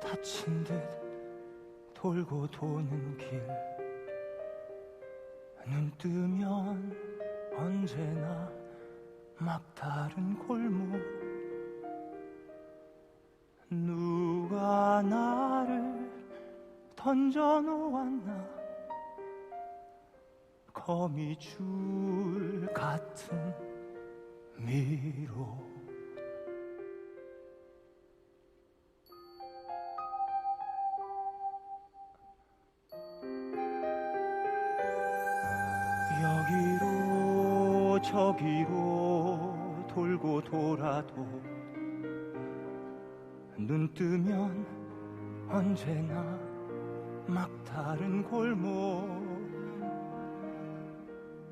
다친 듯 돌고 도는 길. 눈 뜨면 언제나 막다른 골목. 누가 나를 던져놓았나? 거미줄 같은 미로 저기로 돌고 돌아도 눈 뜨면 언제나 막다른 골목.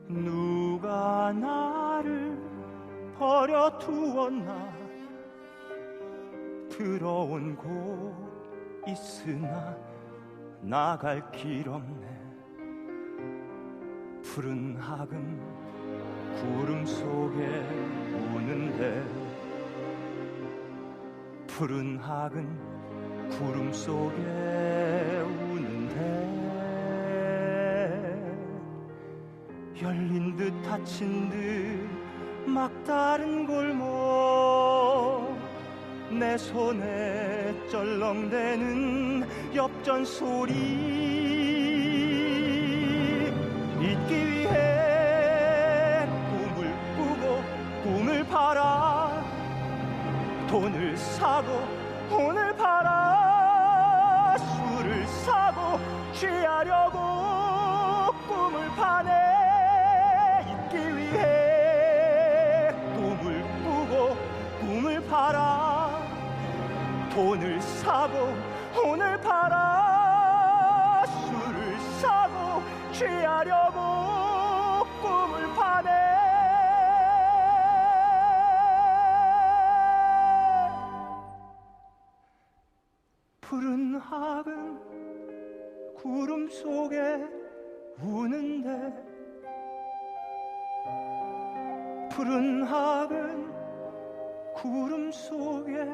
누가 나를 버려두었나? 들어온 곳 있으나 나갈 길 없네. 푸른 학은 구름 속에 우는데 푸른 학은 구름 속에 우는데 열린 듯 닫힌 듯 막다른 골목 내 손에 쩔렁대는 엽전 소리 꿈을 팔아. 돈을 사고 돈을 팔아. 술을 사고 취하려고 꿈을 파네 잊기 위해 꿈을 꾸고 꿈을 팔아. 돈을 사고 돈을 팔아 학은 구름 속에 우는데 푸른 학은 구름 속에